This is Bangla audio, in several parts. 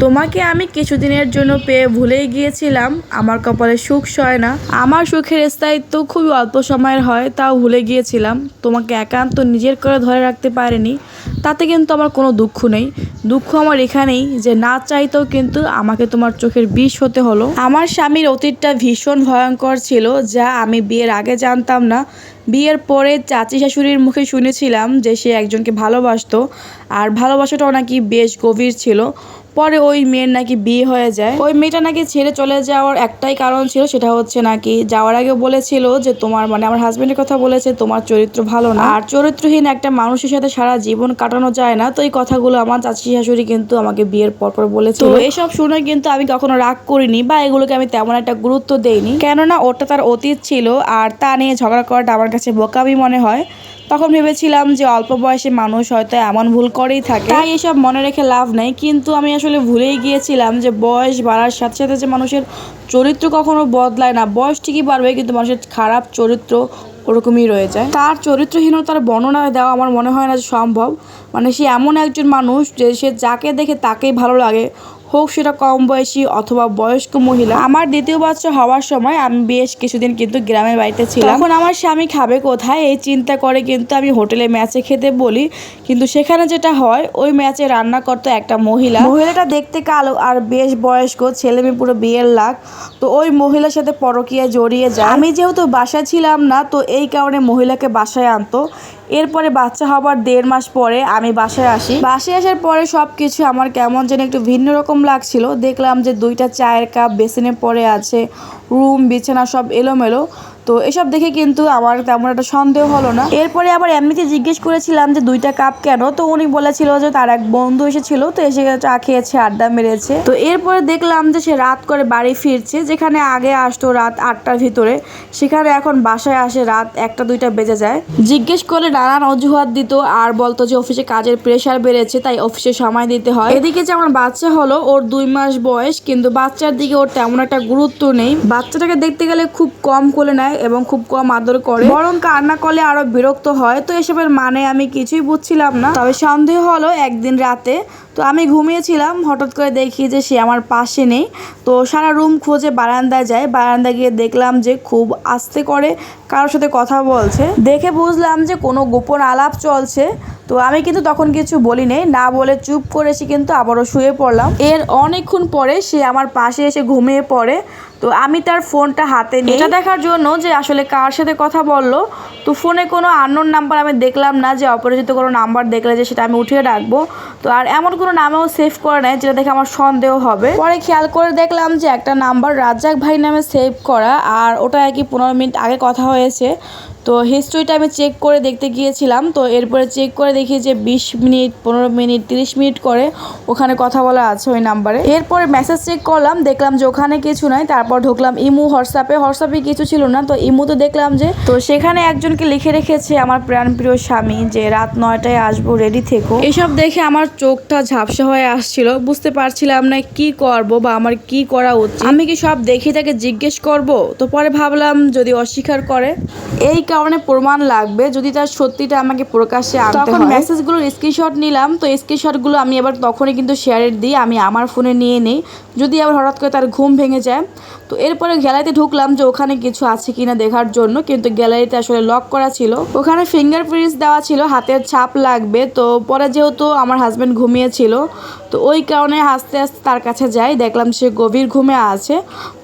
তোমাকে আমি কিছুদিনের জন্য পেয়ে ভুলেই গিয়েছিলাম। আমার কপালে সুখ সয় না। আমার সুখের স্থায়িত্ব খুবই অল্প সময়ের হয়, তাও ভুলে গিয়েছিলাম। তোমাকে একান্ত নিজের করে ধরে রাখতে পারিনি। তাতে কিন্তু আমার কোনো দুঃখ নেই। দুঃখ আমার এখানেই যে না চাইতেও কিন্তু আমাকে তোমার চোখের বিষ হতে হলো। আমার স্বামীর অতীতটা ভীষণ ভয়ঙ্কর ছিল, যা আমি বিয়ের আগে জানতাম না। বিয়ের পরে চাচি শাশুড়ির মুখে শুনেছিলাম যে সে একজনকে ভালোবাসত। আর ভালোবাসাটাও নাকি বেশ গভীর ছিল। পরে ওই মেয়ের নাকি বিয়ে হয়ে যায়। ওই মেয়েটা নাকি ছেড়ে চলে যাওয়ার একটাই কারণ ছিল সেটা হচ্ছে নাকি যাওয়ার আগে বলেছিল যে তোমার মানে আমার হাজবেন্ডের কথা বলেছে তোমার চরিত্র ভালো না। আর চরিত্রহীন একটা মানুষের সাথে সারা জীবন কাটানো যায় না তো এই কথাগুলো আমার চাচি শাশুড়ি কিন্তু আমাকে বিয়ের পর পর বলেছিল তো এসব শুনে কিন্তু আমি কখনো রাগ করিনি বা এগুলোকে আমি তেমন একটা গুরুত্ব দেইনি। কেননা ওটা তার অতীত ছিল আর তা নিয়ে ঝগড়া করাটা আমার কাছে বোকামি মনে হয়। তখন ভেবেছিলাম যে অল্প বয়সে মানুষ হয়তো এমন ভুল করেই থাকে। তাই এসব মনে রেখে লাভ নেই, কিন্তু আমি আসলে ভুলেই গিয়েছিলাম যে বয়স বাড়ার সাথে সাথে যে মানুষের চরিত্র কখনো বদলায় না। বয়স ঠিকই বাড়বে, কিন্তু মানুষের খারাপ চরিত্র ওরকমই রয়ে যায়। তার চরিত্রহীনতার বর্ণনা দেওয়া আমার মনে হয় না যে সম্ভব। মানে সে এমন একজন মানুষ যে সে যাকে দেখে তাকেই ভালো লাগে। হোক সেটা কম বয়সী অথবা বয়স্ক মহিলা, আমার দ্বিতীয় বাচ্চা হওয়ার সময় আমি বেশ কিছুদিন কিন্তু গ্রামের বাড়িতে ছিলাম। তখন আমার স্বামী খাবে কোথায়? এই চিন্তা করে কিন্তু আমি হোটেলে ম্যাচে খেতে বলি। কিন্তু সেখানে যেটা হয়, ওই ম্যাচে রান্না করতো একটা মহিলা। মহিলাটা দেখতে কালো আর বেশ বয়স্ক, ছেলে মেয়ে পুরো বিয়ের লাগ। তো ওই মহিলার সাথে পরকীয়া জড়িয়ে যায়। আমি যেহেতু বাসায় ছিলাম না, তো এই কারণে মহিলাকে বাসায় আনতো। এরপরে বাচ্চা হবার দেড় মাস পরে আমি বাসায় আসি। বাসায় আসার পরে সব কিছু আমার কেমন যেন একটু ভিন্ন রকম লাগছিল। দেখলাম যে দুইটা চায়ের কাপ বেসিনে পড়ে আছে, রুম, বিছানা সব এলোমেলো। তো এসব দেখে কিন্তু আমার তেমন একটা সন্দেহ হলো না। এরপরে আবার এমনিতে জিজ্ঞেস করেছিলাম যে দুইটা কাপ কেন? তো উনি বলেছিল যে তার এক বন্ধু এসেছিল, তো এসে চা খেয়েছে, আড্ডা মেরেছে। তো এরপরে দেখলাম যে সে রাত করে বাড়ি ফিরছে, যেখানে আগে আসতো রাত আটটার ভিতরে। সেখানে এখন বাসায় আসে রাত একটা, দুইটা বেজে যায়। জিজ্ঞেস করলে নানান অজুহাত দিত আর বলতো যে অফিসে কাজের প্রেশার বেড়েছে, তাই অফিসে সময় দিতে হয়। এদিকে যে আমার বাচ্চা হলো, ওর দুই মাস বয়স, কিন্তু বাচ্চার দিকে ওর তেমন একটা গুরুত্ব নেই। বাচ্চাটাকে দেখতে গেলে খুব কম কোলে নেয় এবং খুব কম আদর করে। বরং কান্না করলে আরও বিরক্ত হয়। তো এসবের মানে আমি কিছুই বুঝছিলাম না। তবে সন্দেহ হলো একদিন রাতে। তো আমি ঘুমিয়েছিলাম। হঠাৎ করে দেখি যে সে আমার পাশে নেই। তো সারা রুম খুঁজে বারান্দায় যায়। বারান্দায় গিয়ে দেখলাম যে খুব আস্তে করে কারোর সাথে কথা বলছে। দেখে বুঝলাম যে কোনো গোপন আলাপ চলছে। তো আমি কিন্তু তখন কিছু বলি নেই না বলে চুপ করে এসে কিন্তু আবারও শুয়ে পড়লাম। এর অনেকক্ষণ পরে সে আমার পাশে এসে ঘুমিয়ে পড়ে। তো আমি তার ফোনটা হাতে নিই। এটা দেখার জন্য যে আসলে কার সাথে কথা বলল তো ফোনে কোনো আননোন নাম্বার আমি দেখলাম না যে অপরিচিত কোনো নাম্বার দেখলে যে সেটা আমি উঠিয়ে রাখব। তো আর এমন কোনো নামেও সেভ করে নেয় যেটা দেখে আমার সন্দেহ হবে। পরে খেয়াল করে দেখলাম যে একটা নাম্বার রাজ্জাক ভাই নামে সেভ করা আর ওটা একই কি পনেরো মিনিট আগে কথা হয়েছে। তো হিস্ট্রিটা আমি চেক করে দেখতে গিয়েছিলাম। তো এরপরে চেক করে দেখি যে বিশ মিনিট, পনেরো মিনিট, তিরিশ মিনিট করে ওখানে কথা বলা আছে ওই নাম্বারে এরপরে মেসেজ চেক করলাম, দেখলাম যে ওখানে কিছু নাই, তারপর ঢুকলাম ইমু, হোয়াটসঅ্যাপে। হোয়াটসঅ্যাপে কিছু ছিল না, তো ইমুতে দেখলাম যে তো সেখানে একজনকে লিখে রেখেছে আমার প্রাণপ্রিয় স্বামী যে রাত নয়টায় আসব রেডি থেকো। এসব দেখে আমার চোখটা ঝাপসা হয়ে আসছিল। বুঝতে পারছিলাম না কি করব বা আমার কি করা উচিত। আমি কি সব দেখে তাকে জিজ্ঞেস করব? তো পরে ভাবলাম যদি অস্বীকার করে। এই কারণে প্রমাণ লাগবে। যদি তার সত্যিটা আমাকে প্রকাশ্যে আনতে তখন মেসেজগুলোর স্ক্রিনশট নিলাম। তো স্ক্রিনশটগুলো আমি আবার তখনই কিন্তু শেয়ারের দিই। আমি আমার ফোনে নিয়ে নিই। যদি আবার হঠাৎ করে তার ঘুম ভেঙে যায় তো এরপরে গ্যালারিতে ঢুকলাম যে ওখানে কিছু আছে কিনা দেখার জন্য, কিন্তু গ্যালারিতে আসলে লক করা ছিল। ওখানে ফিঙ্গারপ্রিন্টস দেওয়া ছিল হাতের ছাপ লাগবে। তো পরে যেহেতু আমার হাজব্যান্ড ঘুমিয়েছিল, তো ওই কারণে আস্তে আস্তে তার কাছে যাই, দেখলাম সে গভীর ঘুমে আছে।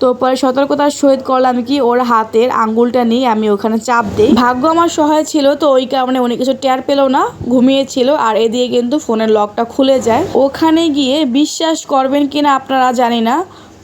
তো পরে সতর্কতার সহিত করলাম কি, ওর হাতের আঙ্গুলটা নিয়ে আমি ওখানে চাপ দিই। ভাগ্য আমার সহায় ছিল, তো ওই কারণে উনি কিছু টের পেল না, ঘুমিয়েছিল, আর এদিকে কিন্তু ফোনের লকটা খুলে যায়। ওখানে গিয়ে বিশ্বাস করবেন কিনা আপনারা জানি না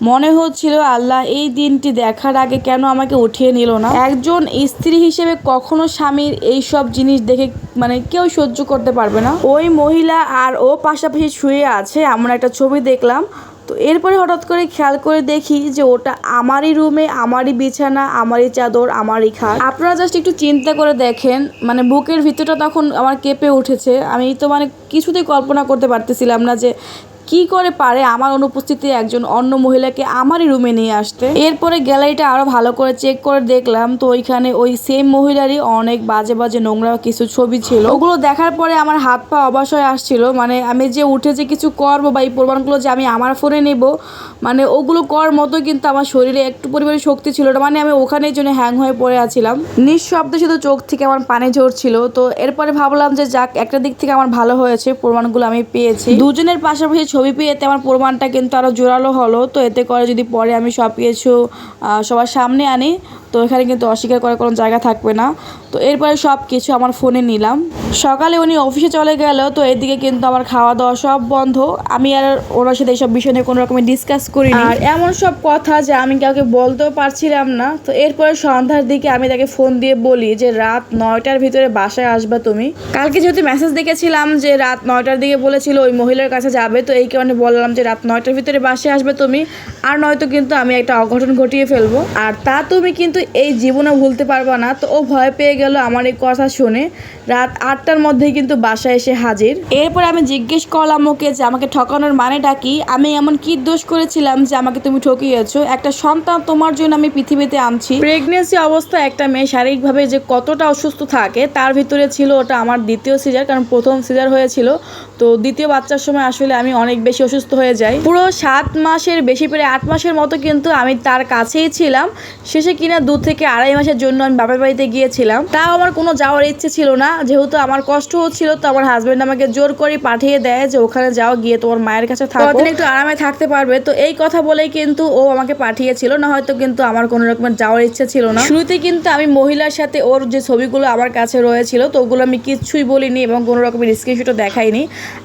মনে হচ্ছিল, আল্লাহ, এই দিনটি দেখার আগে কেন আমাকে উঠিয়ে নিল না? একজন স্ত্রী হিসেবে কখনো স্বামীর এই সব জিনিস দেখে মানে কেউ সহ্য করতে পারবে না। ওই মহিলা আর ও পাশাপাশি শুয়ে আছে, এমন একটা ছবি দেখলাম। তো এরপরে হঠাৎ করে খেয়াল করে দেখি যে ওটা আমারই রুমে, আমারই বিছানা, আমারই চাদর, আমারই খাট। আপনারা জাস্ট একটু চিন্তা করে দেখেন মানে বুকের ভিতরটা তখন আমার কেঁপে উঠেছে। আমি তো মানে কিছুতেই কল্পনা করতে পারতেছিলাম না যে কি করে পারে আমার অনুপস্থিতি একজন অন্য মহিলাকে আমারই রুমে নিয়ে আসতে? এরপরে গ্যালারিটা আরও ভালো করে চেক করে দেখলাম, তো ওইখানে ওই সেম মহিলারই অনেক বাজে বাজে নোংরা কিছু ছবি ছিল। ওগুলো দেখার পরে আমার হাত পা হয়ে আসছিল মানে আমি যে উঠে যে কিছু করব বা এই প্রমাণগুলো যে আমি আমার ফোনে নেব মানে ওগুলো কর মতো কিন্তু আমার শরীরে একটু পরিমাণে শক্তি ছিল না মানে আমি ওখানের জন্য হ্যাং হয়ে পড়ে আছিলাম। নিঃশব্দে শুধু চোখ থেকে আমার পানি ঝরছিল, তো এরপরে ভাবলাম যে যাক, একটা দিক থেকে আমার ভালো হয়েছে, প্রমাণগুলো আমি পেয়েছি। দুজনের পাশাপাশি ছবি পেয়ে এতে আমার প্রমাণটা কিন্তু আরও জোরালো হলো, তো এতে করে যদি পরে আমি সব কিছু সবার সামনে আনি তো এখানে কিন্তু অস্বীকার করার কোনো জায়গা থাকবে না। তো এরপরে সব কিছু আমার ফোনে নিলাম। সকালে উনি অফিসে চলে গেল, তো এদিকে কিন্তু আমার খাওয়া দাওয়া সব বন্ধ। আমি আর ওনার সাথে এইসব বিষয় নিয়ে কোনো রকমের ডিসকাস করি আর এমন সব কথা যে আমি কাউকে বলতেও পারছিলাম না। তো এরপরে সন্ধ্যার দিকে আমি তাকে ফোন দিয়ে বলি যে, রাত নয়টার ভিতরে বাসায় আসবা তুমি। কালকে যেহেতু মেসেজ দেখেছিলাম যে, রাত নয়টার দিকে বলেছিল ওই মহিলার কাছে যাবে। তো এই কারণে বললাম যে, রাত নয়টার ভিতরে বাসায় আসবে তুমি। আর নয়তো কিন্তু আমি একটা অঘটন ঘটিয়ে ফেলব। আর তা তুমি কিন্তু এই জীবনে ভুলতে পারবা না। তো ও ভয় পেয়ে গেল আমার এই কথা শুনে। রাত আটটার মধ্যেই কিন্তু বাসায় এসে হাজির। এরপর আমি জিজ্ঞেস করলাম ওকে যে আমাকে ঠকানোর মানেটা কি? আমি এমন কি দোষ করেছিলাম যে আমাকে তুমি ঠকিয়েছো? একটা সন্তান তোমার জন্য আমি পৃথিবীতে আনছি। প্রেগনেন্সি অবস্থায় একটা মেয়ে শারীরিকভাবে যে কতটা অসুস্থ থাকে তার ভিতরে ছিল ওটা আমার দ্বিতীয় সিজার কারণ প্রথম সিজার হয়েছিল। তো দ্বিতীয় বাচ্চার সময় আসলে আমি অনেক বেশি অসুস্থ হয়ে যাই। পুরো সাত মাসের বেশি প্রায় আট মাসের মতো কিন্তু আমি তার কাছেই ছিলাম। শেষে কিনা দু থেকে আড়াই মাসের জন্য আমি বাপের বাড়িতে গিয়েছিলাম। তাও আমার কোনো যাওয়ার ইচ্ছে ছিল না। যেহেতু আমার কষ্ট হচ্ছিল তো আমার হাজবেন্ড আমাকে জোর করে পাঠিয়ে দেয় যে ওখানে যাও গিয়ে তোমার মায়ের কাছে থাকো। একটু আরামে থাকতে পারবে। তো এই কথা বলেই কিন্তু ও আমাকে পাঠিয়েছিল। না হয়তো কিন্তু আমার কোনো রকমের যাওয়ার ইচ্ছে ছিল না। শুরুতে কিন্তু আমি মহিলার সাথে ওর যে ছবিগুলো আমার কাছে রয়েছিল তো ওগুলো আমি কিচ্ছুই বলিনি এবং কোনো রকমের স্ক্রিনশটও দেখাইনি।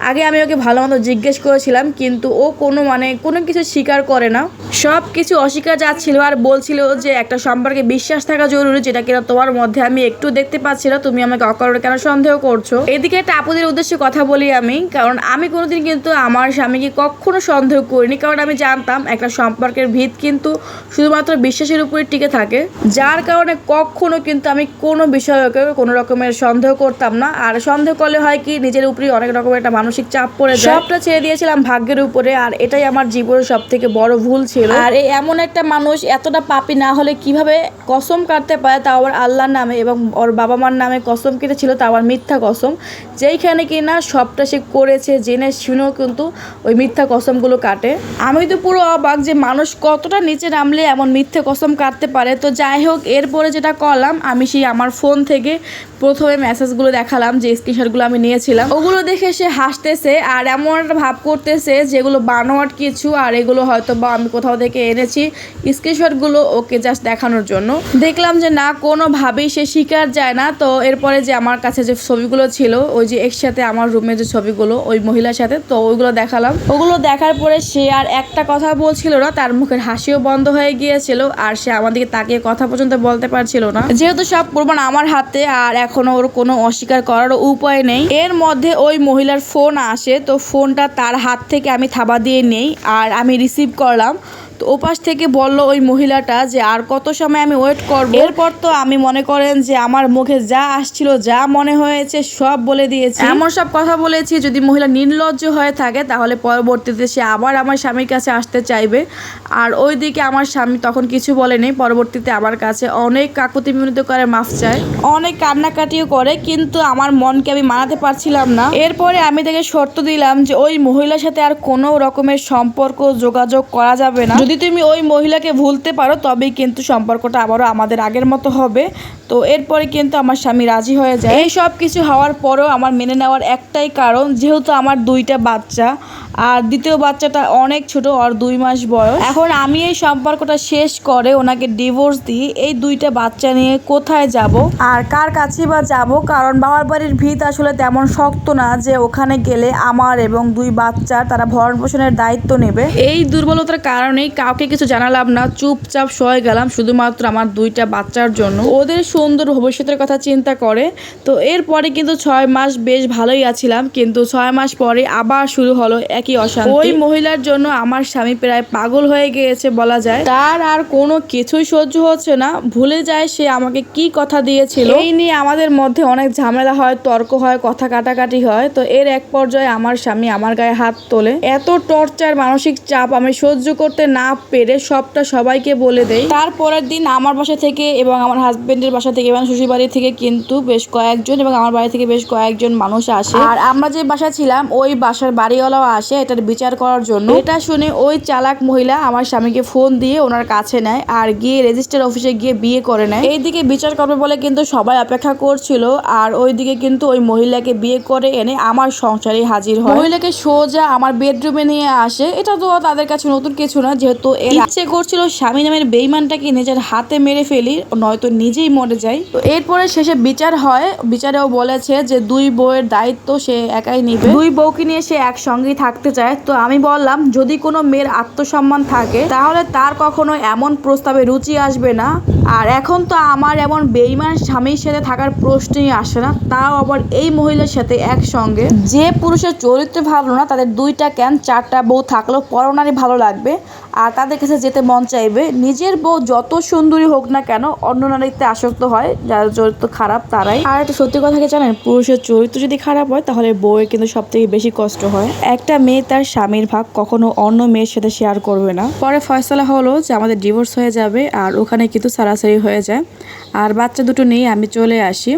আগে আমি ওকে ভালো মতো জিজ্ঞেস করেছিলাম কিন্তু ও কোনো মানে কোনো কিছু স্বীকার করে না। সব কিছু অস্বীকার যাচ্ছিল আর বলছিল যে একটা সম্পর্কে বিশ্বাস থাকা জরুরি যেটা কিনা তোমার মধ্যে আমি একটু দেখতে পাচ্ছি না তুমি আমাকে অকারণে কেন সন্দেহ করছ? এদিকে একটা আপুদের উদ্দেশ্যে কথা বলি আমি কারণ আমি কোনোদিন কিন্তু আমার স্বামীকে কখনো সন্দেহ করিনি কারণ আমি জানতাম একটা সম্পর্কের ভিত কিন্তু শুধুমাত্র বিশ্বাসের উপরে টিকে থাকে। যার কারণে কখনো কিন্তু আমি কোনো বিষয়কে কোনো রকমের সন্দেহ করতাম না আর সন্দেহ করলে হয় কি নিজের উপরেই অনেক রকমের একটা মানসিক চাপ পড়ে সবটা ছেড়ে দিয়েছিলাম ভাগ্যের উপরে আর এটাই আমার জীবনের সব থেকে বড় ভুল ছিল। আর এমন একটা মানুষ এতটা পাপি না হলে কীভাবে কসম কাটতে পারে তা আবার আল্লাহর নামে এবং ওর বাবা মার নামে কসম কেটেছিল তা আবার মিথ্যা কসম। যেইখানে কি না সবটা সে করেছে, জেনে শুনেও কিন্তু ওই মিথ্যা কসমগুলো কাটে। আমি তো পুরো অবাক যে মানুষ কতটা নিচে নামলে এমন মিথ্যে কসম কাটতে পারে। তো যাই হোক, এরপরে যেটা করলাম, আমি সেই আমার ফোন থেকে প্রথমে মেসেজগুলো দেখালাম, যে স্ক্রিনশটগুলো আমি নিয়েছিলাম। ওগুলো দেখে সে হাসতেছে আর এমন একটা ভাব করতেছে যেগুলো বানোয়াট কিছু আর এগুলো হয়তো বা আমি কোথাও থেকে এনেছি। স্ক্রিনশটগুলো ওকে জাস্ট দেখানোর জন্য। দেখলাম যে না, কোনোভাবেই সে শিকার যায় না। তো এরপরে যে আমার কাছে যে ছবিগুলো ছিল, ওই যে একসাথে আমার রুমে যে ছবিগুলো, ওই মহিলার সাথে, তো ওইগুলো দেখালাম। ওগুলো দেখার পরে সে আর একটা কথা বলছিল না, তার মুখের হাসিও বন্ধ হয়ে গিয়েছিল, আর সে আমাদেরকে তাকে কথা পর্যন্ত বলতে পারছিল না। যেহেতু সব প্রমাণ আমার হাতে, আর এখনও ওর কোনো অস্বীকার করারও উপায় নেই। এর মধ্যে ওই মহিলার ফোন আসে, তো ফোনটা তার হাত থেকে আমি থাবা দিয়ে নেই, আর আমি রিসিভ করলাম। তো ওপাশ থেকে বলল ওই মহিলাটা যে আর কত সময় আমি ওয়েট করব? এরপর তো আমি মনে করেন যে আমার মুখে যা আসছিল যা মনে হয়েছে সব বলে দিয়েছি। এমন সব কথা বলেছি যদি মহিলা নির্লজ্জ হয়ে থাকে তাহলে পরবর্তীতে সে আবার আমার স্বামীর কাছে আসতে চাইবে। আর ওই দিকে আমার স্বামী তখন কিছু বলেনি পরবর্তীতে আমার কাছে অনেক কাকুতি মিনতি করে মাফ চায়। অনেক কান্নাকাটিও করে কিন্তু আমার মনকে আমি মানাতে পারছিলাম না। এরপরে আমি তাকে শর্ত দিলাম যে ওই মহিলার সাথে আর কোনো রকমের সম্পর্ক যোগাযোগ করা যাবে না। যদি তুমি ওই মহিলাকে ভুলতে পারো, তবেই কিন্তু সম্পর্কটা আবারও আমাদের আগের মতো হবে। তো এরপরে কিন্তু আমার স্বামী রাজি হয়ে যায়। এই সব কিছু হওয়ার পরেও আমার মেনে নেওয়ার একটাই কারণ, যেহেতু আমার দুইটা বাচ্চা আর দ্বিতীয় বাচ্চাটা অনেক ছোট আর দুই মাস বয়স। এখন আমি এই সম্পর্কটা শেষ করে ওনাকে ডিভোর্স দিই। এই দুইটা বাচ্চা নিয়ে কোথায় যাব? আর কার কাছে বা যাব? কারণ বাবার বাড়ির ভিত আসলে তেমন শক্ত না যে ওখানে গেলে আমার এবং দুই বাচ্চা তারা ভরণ পোষণের দায়িত্ব নেবে। এই দুর্বলতার কারণেই কাউকে কিছু জানালাম না, চুপচাপ সয়ে গেলাম শুধুমাত্র আমার দুইটা বাচ্চার জন্য। ওদের সুন্দর ভবিষ্যতের কথা চিন্তা করে। তো এরপরে কিন্তু ছয় মাস বেশ ভালোই আছিলাম, কিন্তু ছয় মাস পরে আবার শুরু হলো একই অশান্তি? ওই মহিলার জন্য আমার স্বামী প্রায় পাগল হয়ে গিয়েছে বলা যায়। তার আর কোনো কিছুই সহ্য হচ্ছে না। ভুলে যায় সে আমাকে কি কথা দিয়েছিল। এই নিয়ে আমাদের মধ্যে অনেক ঝামেলা হয় তর্ক হয় কথা কাটাকাটি হয়। তো এর এক পর্যায়ে আমার স্বামী আমার গায়ে হাত তোলে। এত টর্চার মানসিক চাপ আমি সহ্য করতে না পেরে সবটা সবাইকে বলে দেই। তারপরের দিন আমার বাসা থেকে এবং আমার হাজবেন্ডের বাসা থেকে এবং শ্বশুর বাড়ি থেকে কিন্তু বেশ কয়েকজন এবং আমার বাড়ি থেকে বেশ কয়েকজন মানুষ আসে। আর আমরা যে বাসা ছিলাম ওই বাসার বাড়িওয়ালাও আসে। এটার বিচার করার জন্য। এটা শুনে ওই চালাক মহিলা আমার স্বামীকে ফোন দিয়ে ওনার কাছে নেয় আর গিয়ে রেজিস্টার অফিসে গিয়ে বিয়ে করে নেয়। এইদিকে বিচার করবে বলে কিন্তু সবাই অপেক্ষা করছিল আর ওইদিকে কিন্তু ওই মহিলাকে বিয়ে করে এনে আমার সংসারে হাজির হয়। মহিলাকে সোজা আমার বেডরুমে নিয়ে আসে। এটা তো তাদের কাছে নতুন কিছু না, যেহেতু ইচ্ছে করছিল স্বামী নামের বেইমানটাকে নিজের হাতে মেরে ফেলি, নয়তো নিজেই মরে যাই। তো এরপরে শেষে বিচার হয়। বিচারেও বলেছে যে দুই বউয়ের দায়িত্ব সে একাই নিবে। দুই বউকে নিয়ে সে একসঙ্গেই থাকতে চায়। তো আমি বললাম, যদি কোনো মেয়ের আত্মসম্মান থাকে, তাহলে তার কখনো এমন প্রস্তাবে রুচি আসবে না। আর এখন তো আমার এমন বেইমান স্বামীর সাথে থাকার প্রশ্নই আসে না। তাও আবার এই মহিলার সাথে একসঙ্গে। যে পুরুষের চরিত্র ভালো না, তাদের দুইটা ক্যান চারটা বউ থাকলেও পরনারী ভালো লাগবে? আর তাদের কাছে যেতে মন চাইবে? নিজের বউ যত সুন্দরী হোক না কেন, অন্য নারীতে আসক্ত হয়। যার চরিত্র খারাপ, তারাই। আর একটা সত্যি কথা কি জানেন? পুরুষের চরিত্র যদি খারাপ হয়, তাহলে বউয়ের কিন্তু সব থেকে বেশি কষ্ট হয়। একটা মেয়ে তার স্বামীর ভাগ কখনো অন্য মেয়ের সাথে শেয়ার করবে না। পরে ফয়সলা হলো যে আমাদের ডিভোর্স হয়ে যাবে আর ওখানে কিন্তু সারাসারি হয়ে যায়। আর বাচ্চা দুটো নিয়ে আমি চলে আসি।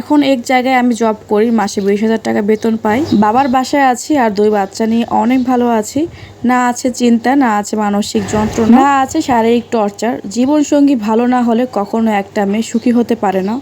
এখন এক জায়গায় আমি জব করি, মাসে বিশ হাজার টাকা বেতন পাই। বাবার বাসায় আছি আর দুই বাচ্চা নিয়ে অনেক ভালো আছি। না আছে চিন্তা, না আছে মানসিক যন্ত্রণা, না আছে শারীরিক টর্চার জীবনসঙ্গী ভালো না হলে কখনো একটা মেয়ে সুখী হতে পারে না।